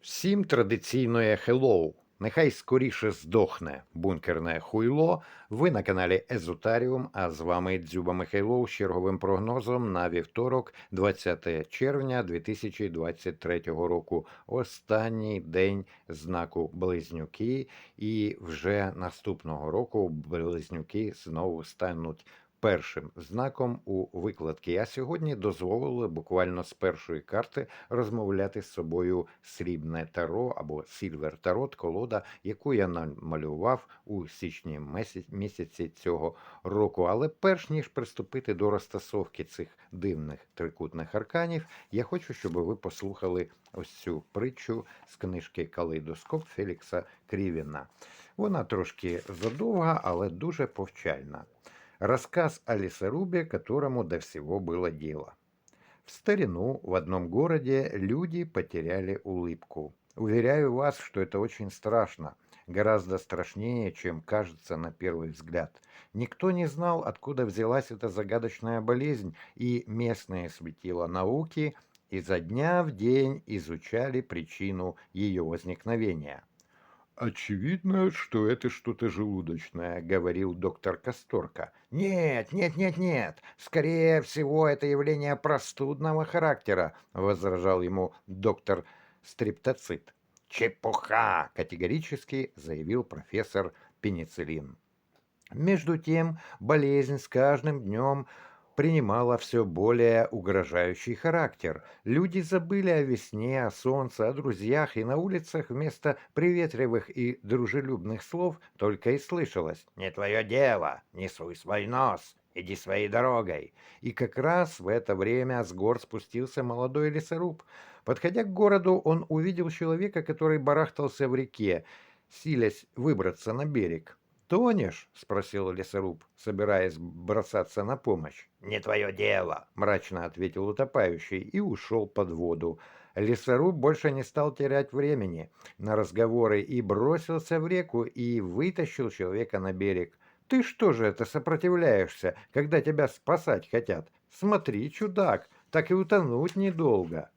Всім традиційне хеллоу. Нехай скоріше здохне бункерне хуйло. Ви на каналі Езотаріум, а з вами Дзюба Михайлов з черговим прогнозом на вівторок, 20 червня 2023 року. Останній день знаку Близнюки, і вже наступного року близнюки знову стануть першим знаком у викладці. А сьогодні дозволили буквально з першої карти розмовляти з собою срібне таро або Сільвер Тарот, колода, яку я намалював у січні місяці цього року. Але перш ніж приступити до розтасовки цих дивних трикутних арканів, я хочу, щоб ви послухали ось цю притчу з книжки Калейдоскоп Фелікса Крівіна. Вона трошки задовга, але дуже повчальна. Рассказ о лесорубе, которому до всего было дело. В старину в одном городе люди потеряли улыбку. Уверяю вас, что это очень страшно, гораздо страшнее, чем кажется на первый взгляд. Никто не знал, откуда взялась эта загадочная болезнь, и местные светила науки изо дня в день изучали причину ее возникновения. «Очевидно, что это что-то желудочное», — говорил доктор Касторка. «Нет, нет, нет, нет. Скорее всего, это явление простудного характера», — возражал ему доктор Стриптоцит. «Чепуха!» — категорически заявил профессор Пенициллин. Между тем, болезнь с каждым днем принимала все более угрожающий характер. Люди забыли о весне, о солнце, о друзьях, и на улицах вместо приветливых и дружелюбных слов только и слышалось «Не твое дело, не суй свой нос, иди своей дорогой». И как раз в это время с гор спустился молодой лесоруб. Подходя к городу, он увидел человека, который барахтался в реке, силясь выбраться на берег. «Тонешь?» — спросил лесоруб, собираясь бросаться на помощь. «Не твое дело», — мрачно ответил утопающий и ушел под воду. Лесоруб больше не стал терять времени на разговоры и бросился в реку и вытащил человека на берег. «Ты что же это сопротивляешься, когда тебя спасать хотят? Смотри, чудак, так и утонуть недолго».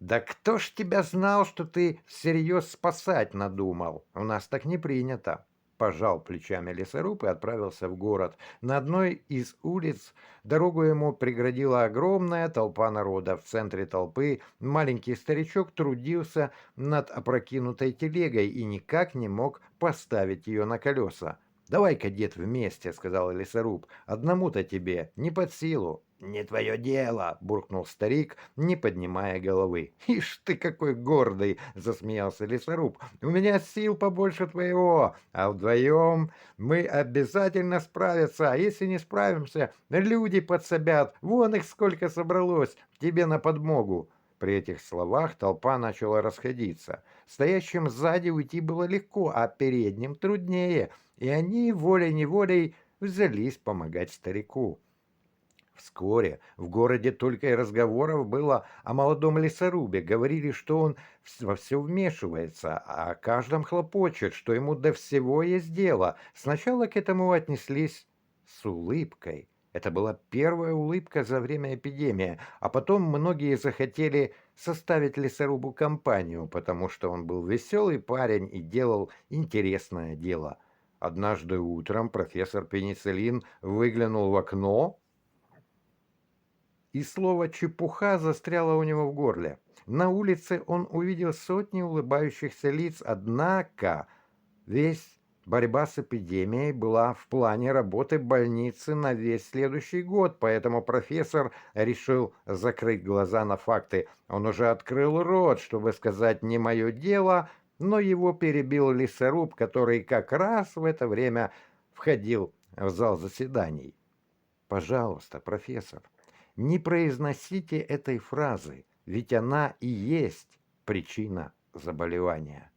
«Да кто ж тебя знал, что ты всерьез спасать надумал? У нас так не принято» пожал плечами лесоруб и отправился в город. На одной из улиц дорогу ему преградила огромная толпа народа. В центре толпы маленький старичок трудился над опрокинутой телегой и никак не мог поставить ее на колеса. «Давай-ка, дед, вместе», — сказал лесоруб. «Одному-то тебе не под силу». «Не твое дело!» — буркнул старик, не поднимая головы. «Ишь ты какой гордый!» — засмеялся лесоруб. «У меня сил побольше твоего, а вдвоем мы обязательно справимся, а если не справимся, люди подсобят, вон их сколько собралось, тебе на подмогу!» При этих словах толпа начала расходиться. Стоящим сзади уйти было легко, а передним труднее, и они волей-неволей взялись помогать старику. Вскоре в городе только и разговоров было о молодом лесорубе. Говорили, что он во все вмешивается, а о каждом хлопочет, что ему до всего есть дело. Сначала к этому отнеслись с улыбкой. Это была первая улыбка за время эпидемии, а потом многие захотели составить лесорубу компанию, потому что он был веселый парень и делал интересное дело. Однажды утром профессор Пенициллин выглянул в окно и слово «чепуха» застряло у него в горле. На улице он увидел сотни улыбающихся лиц, однако весь борьба с эпидемией была в плане работы больницы на весь следующий год, поэтому профессор решил закрыть глаза на факты. Он уже открыл рот, чтобы сказать «не мое дело», но его перебил лесоруб, который как раз в это время входил в зал заседаний. «Пожалуйста, профессор, не произносите этой фразы, ведь она и есть причина заболевания.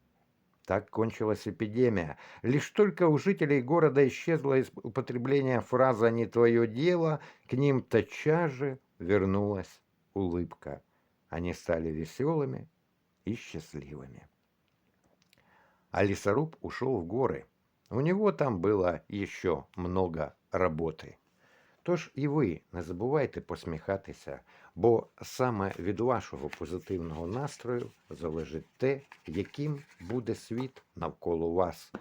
Так кончилась эпидемия. Лишь только у жителей города исчезло из употребления фраза «не твое дело», к ним тотчас же вернулась улыбка. Они стали веселыми и счастливыми. А лесоруб ушел в горы. У него там было еще много работы. Тож і ви не забувайте посміхатися, бо саме від вашого позитивного настрою залежить те, яким буде світ навколо вас.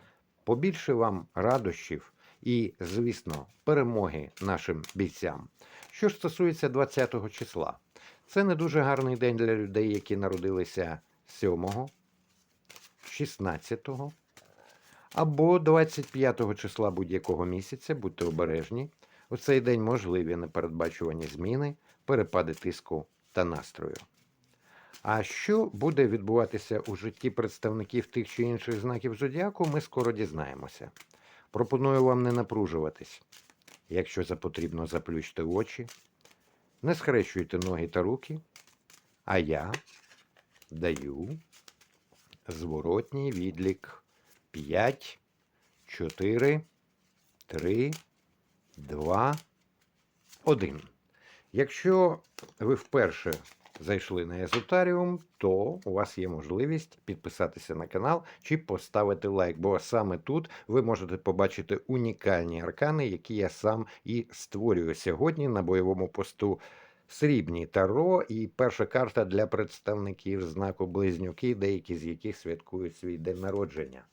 Побільше вам радощів і, звісно, перемоги нашим бійцям. Що ж стосується 20-го числа, це не дуже гарний день для людей, які народилися 7, 16 або 25 числа будь-якого місяця, будьте обережні. У цей день можливі непередбачувані зміни, перепади тиску та настрою. А що буде відбуватися у житті представників тих чи інших знаків зодіаку, ми скоро дізнаємося. Пропоную вам не напружуватись. Якщо за потрібно, заплющте очі, не схрещуйте ноги та руки, а я даю зворотній відлік 5, 4, 3, 2, 1. Якщо ви вперше зайшли на Езотаріум, то у вас є можливість підписатися на канал чи поставити лайк, бо саме тут ви можете побачити унікальні аркани, які я сам і створюю сьогодні на бойовому посту. Срібні таро і перша карта для представників знаку близнюки, деякі з яких святкують свій день народження.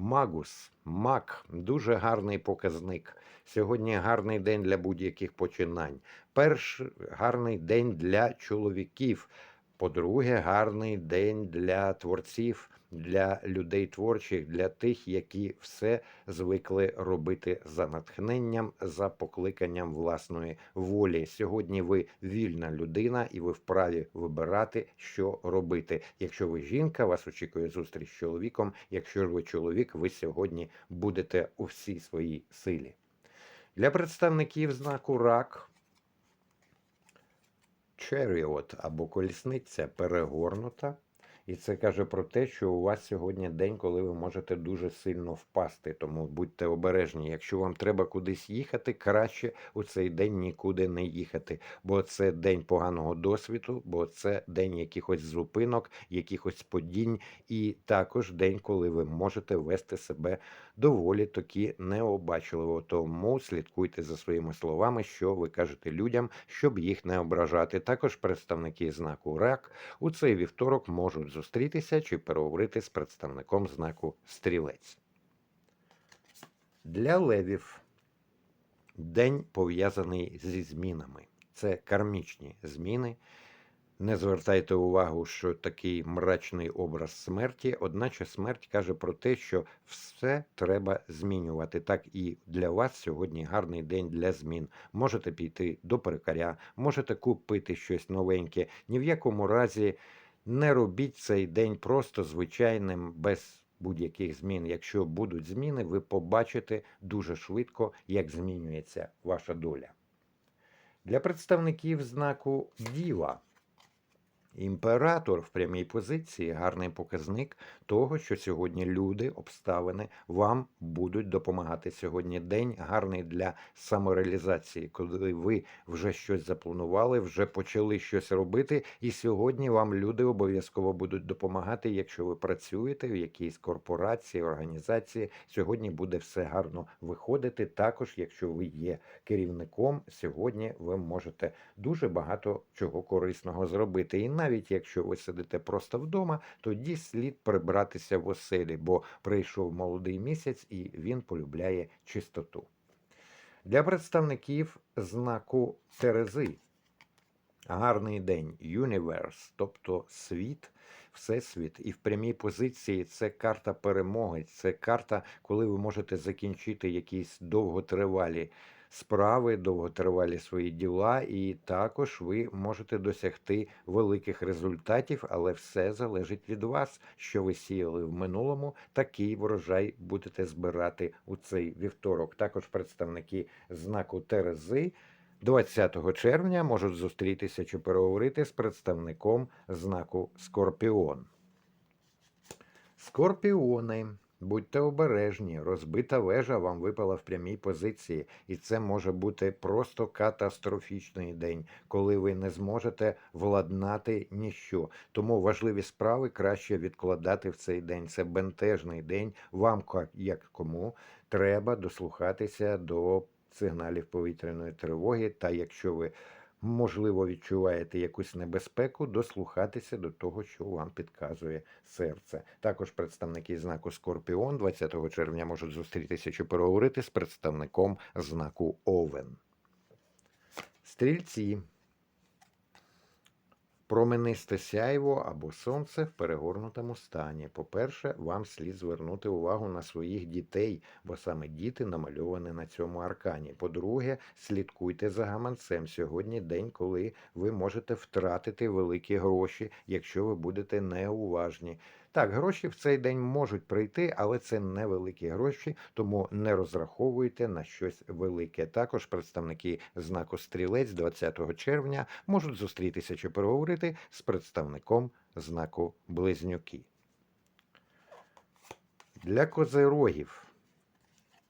Магус, мак, дуже гарний показник. Сьогодні гарний день для будь-яких починань. Перший гарний день для чоловіків. По-друге, гарний день для творців, для людей творчих, для тих, які все звикли робити за натхненням, за покликанням власної волі. Сьогодні ви вільна людина, і ви вправі вибирати, що робити. Якщо ви жінка, вас очікує зустріч з чоловіком. Якщо ж ви чоловік, ви сьогодні будете у всій своїй силі. Для представників знаку рак Chariot або колісниця перегорнута. І це каже про те, що у вас сьогодні день, коли ви можете дуже сильно впасти. Тому будьте обережні. Якщо вам треба кудись їхати, краще у цей день нікуди не їхати. Бо це день поганого досвіду, бо це день якихось зупинок, якихось подінь, і також день, коли ви можете вести себе доволі таки необачливо. Тому слідкуйте за своїми словами, що ви кажете людям, щоб їх не ображати. Також представники знаку рак у цей вівторок можуть зустрітися чи переговорити з представником знаку стрілець. Для левів день пов'язаний зі змінами. Це кармічні зміни. Не звертайте увагу, що такий мрачний образ смерті, одначе смерть каже про те, що все треба змінювати. Так і для вас сьогодні гарний день для змін. Можете піти до перекаря, можете купити щось новеньке. Ні в якому разі не робіть цей день просто звичайним, без будь-яких змін. Якщо будуть зміни, ви побачите дуже швидко, як змінюється ваша доля. Для представників знаку діва. Імператор в прямій позиції гарний показник того, що сьогодні люди, обставини вам будуть допомагати. Сьогодні день гарний для самореалізації, коли ви вже щось запланували, вже почали щось робити, і сьогодні вам люди обов'язково будуть допомагати, якщо ви працюєте в якійсь корпорації, організації. Сьогодні буде все гарно виходити. Також, якщо ви є керівником, сьогодні ви можете дуже багато чого корисного зробити. І навіть якщо ви сидите просто вдома, тоді слід прибратися в оселі, бо прийшов молодий місяць і він полюбляє чистоту. Для представників знаку Терези гарний день Universe, тобто світ, всесвіт, і в прямій позиції це карта перемоги, це карта, коли ви можете закінчити якісь довготривалі справи, довготривалі свої діла, і також ви можете досягти великих результатів, але все залежить від вас, що ви сіяли в минулому. Такий врожай будете збирати у цей вівторок. Також представники знаку Терези. 20 червня можуть зустрітися чи переговорити з представником знаку Скорпіон. Скорпіони. Будьте обережні, розбита вежа вам випала в прямій позиції, і це може бути просто катастрофічний день, коли ви не зможете владнати ніщо. Тому важливі справи краще відкладати в цей день. Це бентежний день. Вам як кому треба дослухатися до сигналів повітряної тривоги. Та якщо ви можливо відчуваєте якусь небезпеку, дослухатися до того, що вам підказує серце. Також представники знаку Скорпіон 20 червня можуть зустрітися чи переговорити з представником знаку Овен. Стрільці. Променисте сяйво або сонце в перегорнутому стані. По-перше, вам слід звернути увагу на своїх дітей, бо саме діти намальовані на цьому аркані. По-друге, слідкуйте за гаманцем. Сьогодні день, коли ви можете втратити великі гроші, якщо ви будете неуважні. Так, гроші в цей день можуть прийти, але це невеликі гроші, тому не розраховуйте на щось велике. Також представники знаку стрілець 20 червня можуть зустрітися чи переговорити з представником знаку близнюки. Для козирогів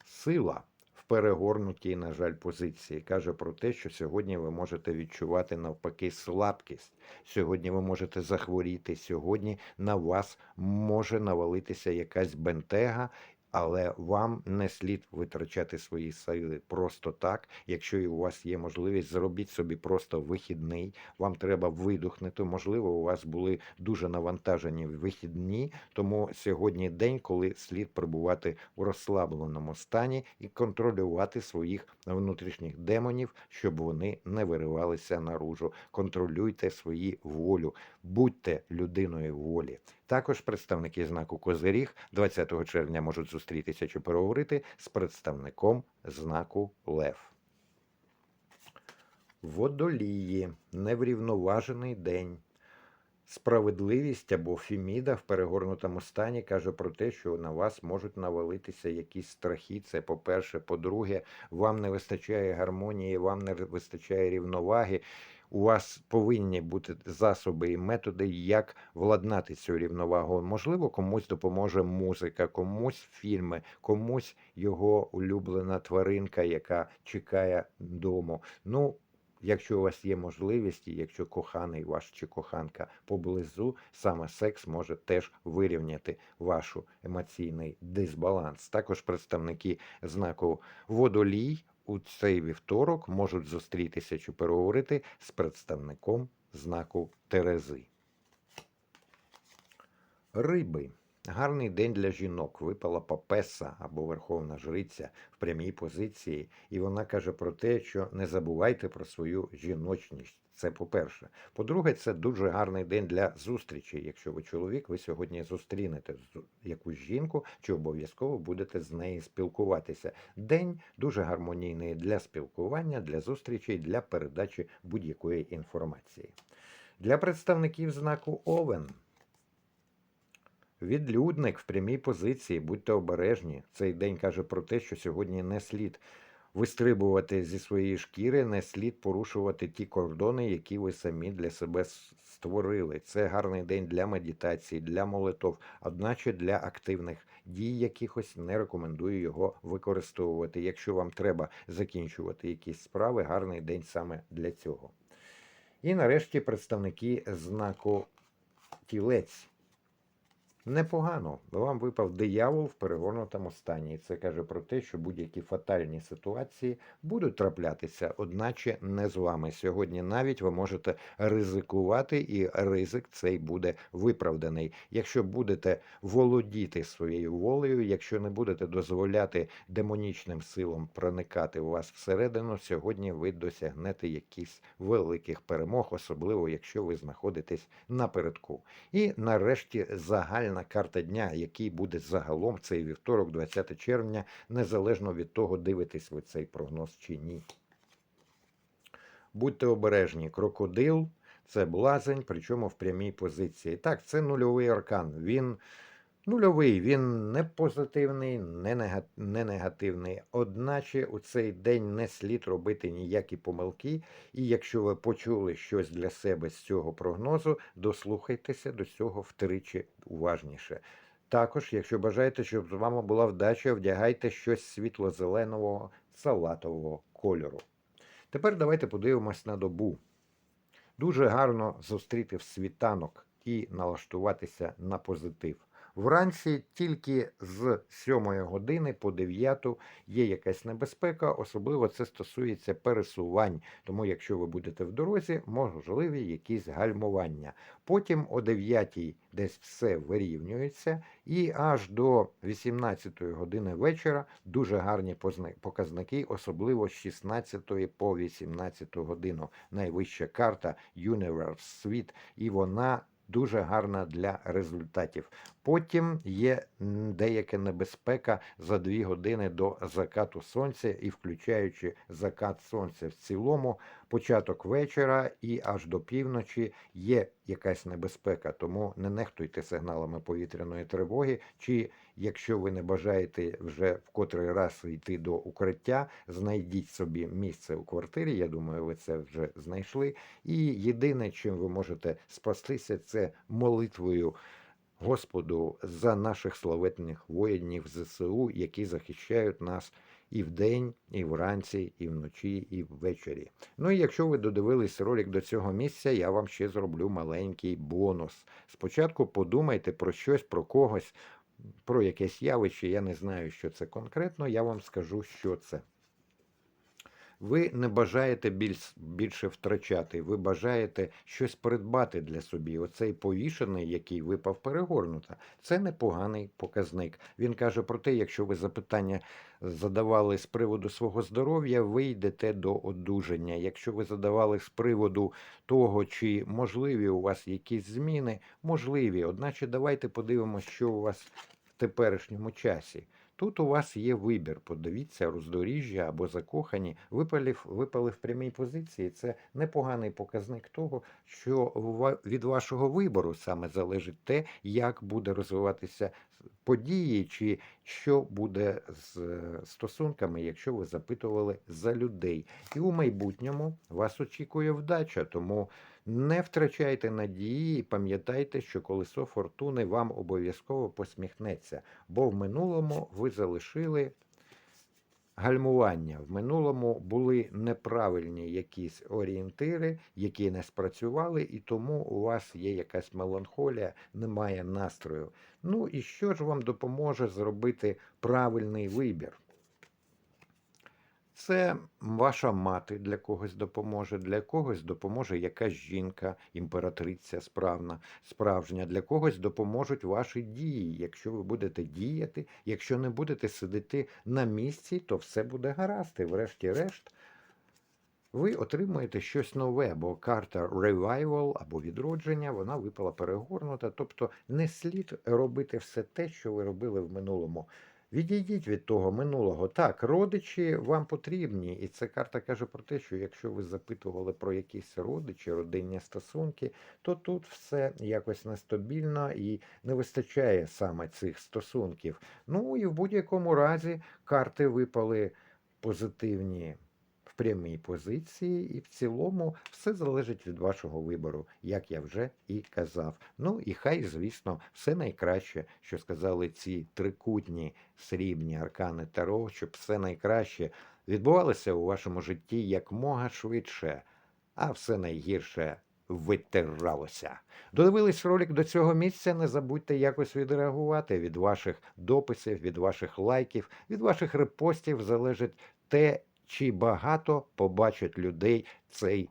сила перегорнутій, на жаль, позиції каже про те, що сьогодні ви можете відчувати навпаки слабкість. Сьогодні ви можете захворіти. Сьогодні на вас може навалитися якась бентега. Але вам не слід витрачати свої сили просто так. Якщо і у вас є можливість, зробіть собі просто вихідний. Вам треба видухнути. Можливо, у вас були дуже навантажені вихідні, тому сьогодні день, коли слід перебувати у розслабленому стані і контролювати своїх внутрішніх демонів, щоб вони не виривалися наружу. Контролюйте свої волю, будьте людиною волі. Також представники знаку Козиріг 20 червня можуть зустрітися чи переговорити з представником знаку Лев. Водолії неврівноважений день. Справедливість або Фіміда в перегорнутому стані каже про те, що на вас можуть навалитися якісь страхи. Це по-перше. По-друге, вам не вистачає гармонії, вам не вистачає рівноваги. У вас повинні бути засоби і методи, як владнати цю рівновагу. Можливо, комусь допоможе музика, комусь фільми, комусь його улюблена тваринка, яка чекає дому. Ну, Якщо у вас є можливість, якщо коханий ваш чи коханка поблизу, саме секс може теж вирівняти вашу емоційний дисбаланс. Також представники знаку водолій у цей вівторок можуть зустрітися чи переговорити з представником знаку Терези. Риби. Гарний день для жінок. Випала папеса або верховна жриця в прямій позиції, і вона каже про те, що не забувайте про свою жіночність. Це по-перше. По-друге, це дуже гарний день для зустрічі. Якщо ви чоловік, ви сьогодні зустрінете якусь жінку, чи обов'язково будете з нею спілкуватися. День дуже гармонійний для спілкування, для зустрічей, для передачі будь-якої інформації. Для представників знаку Овен. Відлюдник в прямій позиції, будьте обережні. Цей день каже про те, що сьогодні не слід вистрибувати зі своєї шкіри, не слід порушувати ті кордони, які ви самі для себе створили. Це гарний день для медитації, для молитов, одначе для активних дій якихось не рекомендую його використовувати. Якщо вам треба закінчувати якісь справи, гарний день саме для цього. І нарешті представники знаку тілець. Непогано. Вам випав диявол в перегорнутому стані. Це каже про те, що будь-які фатальні ситуації будуть траплятися, одначе не з вами. Сьогодні навіть ви можете ризикувати, і ризик цей буде виправданий. Якщо будете володіти своєю волею, якщо не будете дозволяти демонічним силам проникати у вас всередину, сьогодні ви досягнете якихось великих перемог, особливо якщо ви знаходитесь напередку. І нарешті загальна карта дня, який буде загалом цей вівторок, 20 червня, незалежно від того, дивитесь ви цей прогноз чи ні. Будьте обережні, крокодил це блазень, причому в прямій позиції. Так, це нульовий аркан. Він нульовий, він не позитивний, не, негативний. Одначе у цей день не слід робити ніякі помилки. І якщо ви почули щось для себе з цього прогнозу, дослухайтеся до цього втричі уважніше. Також, якщо бажаєте, щоб з вами була вдача, вдягайте щось світло-зеленого, салатового кольору. Тепер давайте подивимось на добу. Дуже гарно зустріти в світанок і налаштуватися на позитив. Вранці тільки з 7 години по 9 є якась небезпека, особливо це стосується пересувань. Тому, якщо ви будете в дорозі, можливі якісь гальмування. Потім о 9 десь все вирівнюється, і аж до 18 години вечора дуже гарні показники, особливо з 16 по 18 годину. Найвища карта Universe світ, і вона дуже гарна для результатів. Потім є деяка небезпека за 2 години до закату сонця, і включаючи закат сонця в цілому, початок вечора і аж до півночі є якась небезпека. Тому не нехтуйте сигналами повітряної тривоги. Чи якщо ви не бажаєте вже в котрий раз йти до укриття, знайдіть собі місце у квартирі. Я думаю, ви це вже знайшли. І єдине, чим ви можете спастися, це молитвою. Господу за наших славетних воїнів ЗСУ, які захищають нас і вдень, і вранці, і вночі, і ввечері. Ну і якщо ви додивились ролик до цього місця, я вам ще зроблю маленький бонус. Спочатку подумайте про щось, про когось, про якесь явище. Я не знаю, що це конкретно. Я вам скажу, що це. Ви не бажаєте більш, більше втрачати, ви бажаєте щось придбати для собі. Оцей повішений, який випав перегорнута, це непоганий показник. Він каже про те, якщо ви запитання задавали з приводу свого здоров'я, ви йдете до одужання. Якщо ви задавали з приводу того, чи можливі у вас якісь зміни, можливі. Одначе давайте подивимося, що у вас в теперішньому часі. Тут у вас є вибір. Подивіться, роздоріжжя або закохані випали, в- випали в прямій позиції. Це непоганий показник того, що від вашого вибору саме залежить те, як буде розвиватися події, чи що буде з е, стосунками, якщо ви запитували за людей. І у майбутньому вас очікує вдача, тому не втрачайте надії і пам'ятайте, що колесо фортуни вам обов'язково посміхнеться, бо в минулому ви залишили гальмування. В минулому були неправильні якісь орієнтири, які не спрацювали, і тому у вас є якась меланхолія, немає настрою. Ну і що ж вам допоможе зробити правильний вибір? Це ваша мати для когось допоможе, для когось допоможе якась жінка, імператриця справна, справжня, для когось допоможуть ваші дії. Якщо ви будете діяти, якщо не будете сидіти на місці, то все буде гаразд. І врешті-решт ви отримуєте щось нове, бо карта Revival або відродження, вона випала перегорнута. Тобто не слід робити все те, що ви робили в минулому. Відійдіть від того минулого. Так, родичі вам потрібні, і ця карта каже про те, що якщо ви запитували про якісь родичі, родинні стосунки, то тут все якось нестабільно і не вистачає саме цих стосунків. Ну і в будь-якому разі карти випали позитивні прямій позиції, і в цілому все залежить від вашого вибору, як я вже і казав. Ну і хай, звісно, все найкраще, що сказали ці трикутні срібні аркани Таро, щоб все найкраще відбувалося у вашому житті якмога швидше, а все найгірше витиралося. Додивились ролик до цього місця. Не забудьте якось відреагувати від ваших дописів, від ваших лайків, від ваших репостів залежить те, чи багато побачать людей цей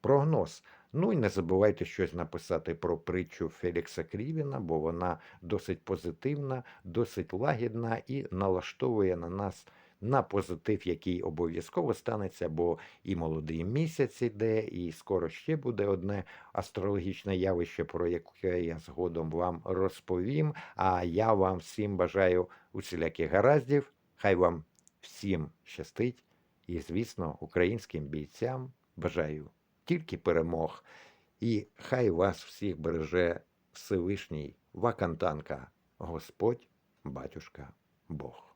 прогноз. Ну і не забувайте щось написати про притчу Фелікса Крівіна, бо вона досить позитивна, досить лагідна і налаштовує на нас на позитив, який обов'язково станеться, бо і молодий місяць іде, і скоро ще буде одне астрологічне явище, про яке я згодом вам розповім. А я вам всім бажаю усіляких гараздів. Хай вам всім щастить. І, звісно, українським бійцям бажаю тільки перемог. І хай вас всіх береже Всевишній Вакантанка, Господь, Батюшка, Бог.